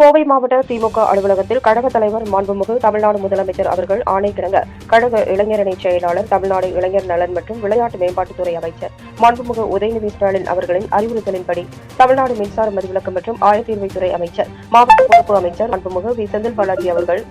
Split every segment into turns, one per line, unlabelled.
கோவை மாவட்ட திமுக அலுவலகத்தில் கழக தலைவர் மாண்புமிகு தமிழ்நாடு முதலமைச்சர் அவர்கள் ஆணைக்கிணங்க கழக இளைஞரணி செயலாளர் தமிழ்நாடு இளைஞர் நலன் மற்றும் விளையாட்டு மேம்பாட்டுத்துறை அமைச்சர் மாண்புமிகு உதயநிதி ஸ்டாலின் அவர்களின் அறிவுறுத்தலின்படி தமிழ்நாடு மின்சார மதிவிலக்கு மற்றும் ஆயத்தீர்வைத்துறை அமைச்சர் மாவட்ட பொறுப்பு அமைச்சர் மாண்புமிகு வி செந்தில் பாலாஜி அவர்கள்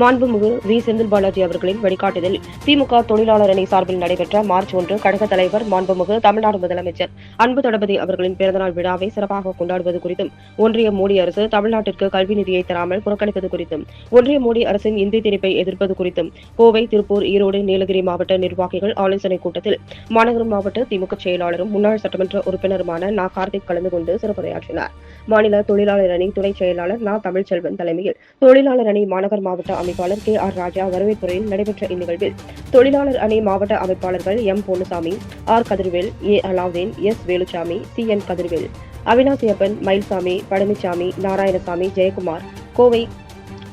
மாண்புமிகு வி. செந்தில் பாலாஜி அவர்களின் வழிகாட்டுதலில் திமுக தொழிலாளர் அணி சார்பில் நடைபெற்ற மார்ச் ஒன்று கழக தலைவர் மாண்புமிகு தமிழ்நாடு முதலமைச்சர் அன்பு தளபதி அவர்களின் பிறந்தநாள் விழாவை சிறப்பாக கொண்டாடுவது குறித்தும் ஒன்றிய மோடி அரசு தமிழ்நாட்டிற்கு கல்வி நிதியை தராமல் புறக்கணிப்பது குறித்தும் ஒன்றிய மோடி அரசின் இந்தி திணிப்பை எதிர்ப்பது குறித்தும் கோவை திருப்பூர் ஈரோடு நீலகிரி மாவட்ட நிர்வாகிகள் ஆலோசனைக் கூட்டத்தில் மாநகரம் மாவட்ட திமுக செயலாளரும் முன்னாள் சட்டமன்ற உறுப்பினருமான நா. கார்த்திக் கலந்து கொண்டு சிறப்புரையாற்றினார். மாநில தொழிலாளர் அணி துணை செயலாளர் நா. தமிழ்ச்செல்வன் தலைமையில் தொழிலாளர் அணி மாநகர் மாவட்ட அமைப்பாளர் கே ஆர் ராஜா வரவேற்புரையில் நடைபெற்ற இந்நிகழ்வில் தொழிலாளர் அணி மாவட்ட அமைப்பாளர்கள் M Ponnusamy R Kathirvel A Alauddin S Velusamy C N Kathirvel Avinasiappan Mayilsamy Palanisamy Narayanasamy Jayakumar Kovai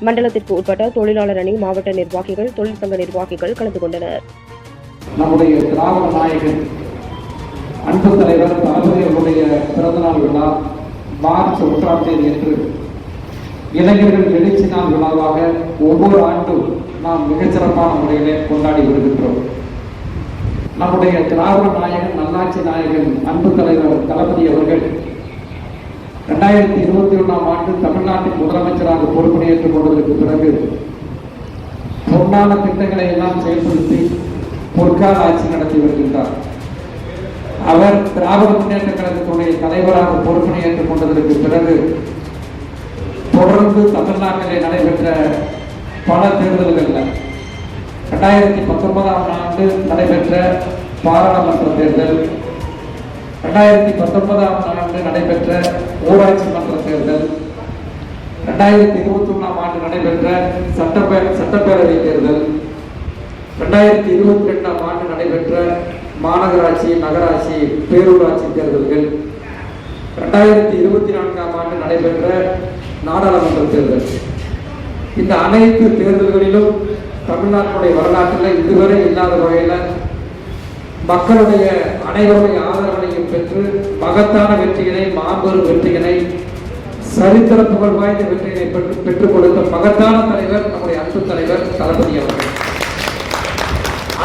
மண்டலத்திற்கு உட்பட்ட தொழிலாளர் அணி மாவட்ட நிர்வாகிகள் தொழிற்சங்க நிர்வாகிகள் கலந்து கொண்டனர்.
நம்முடைய திராவிட நாயகன் அன்பு தலைவர் தளபதி அவருடைய பிறந்தநாள் விழா மார்ச் ஒன்றாம் தேதி என்று இளைஞர்கள் எழுச்சி நாள் விழாவாக ஒவ்வொரு ஆண்டும் நாம் மிகச்சிறப்பான முறையிலே கொண்டாடி வருகின்றோம். நம்முடைய திராவிட நாயகன் நல்லாட்சி நாயகன் அன்பு தலைவர் தளபதி அவர்கள் ரெண்டாயிரத்தி இருபத்தி ஒன்றாம் ஆண்டு தமிழ்நாட்டின் முதலமைச்சராக பொறுப்பேற்றுக் கொண்டதற்கு பிறகு பொன்னான திட்டங்களை எல்லாம் செயல்படுத்தி பொற்கால ஆட்சி நடத்தி வருகின்றார். அவர் திராவிட முன்னேற்ற கழகத்துடைய தலைவராக பொறுப்பினை ஏற்றுக் கொண்டதற்கு பிறகு தொடர்ந்து தமிழ்நாட்டிலே நடைபெற்ற பல தேர்தல்களில் ரெண்டாயிரத்தி பத்தொன்பதாம் ஆண்டு நடைபெற்ற பாராளுமன்ற தேர்தல் ரெண்டாயிரத்தி பத்தொன்பதாம் ஆண்டு நடைபெற்ற ஊராட்சி மன்ற தேர்தல் ரெண்டாயிரத்தி இருபத்தி ஒன்றாம் ஆண்டு நடைபெற்ற சட்டப்பே சட்டப்பேரவை தேர்தல் ரெண்டாயிரத்தி இருபத்தி ரெண்டாம் ஆண்டு நடைபெற்ற மாநகராட்சி நகராட்சி பேரூராட்சி தேர்தல்கள் ரெண்டாயிரத்தி இருபத்தி நான்காம் ஆண்டு நடைபெற்ற நாடாளுமன்ற தேர்தல். இந்த அனைத்து தேர்தல்களிலும் தமிழ்நாட்டினுடைய வரலாற்றில் இதுவரை இல்லாத வகையில் மக்களுடைய அனைவருடைய ஆதரவனையும் பெற்று மகத்தான வெற்றியினை மாபெரும் வெற்றியினை சரித்திர புகழ் வாய்ந்த வெற்றியினை பெற்று பெற்றுக் கொடுத்த மகத்தான தலைவர் நம்முடைய அன்பு தலைவர் தளபதி அவர்கள்.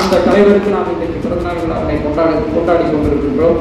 அந்த தலைவருக்கு நாம் இன்றைக்கு பிறந்தநாள் விழாவினை கொண்டாடி கொண்டாடி கொண்டிருக்கின்றோம்.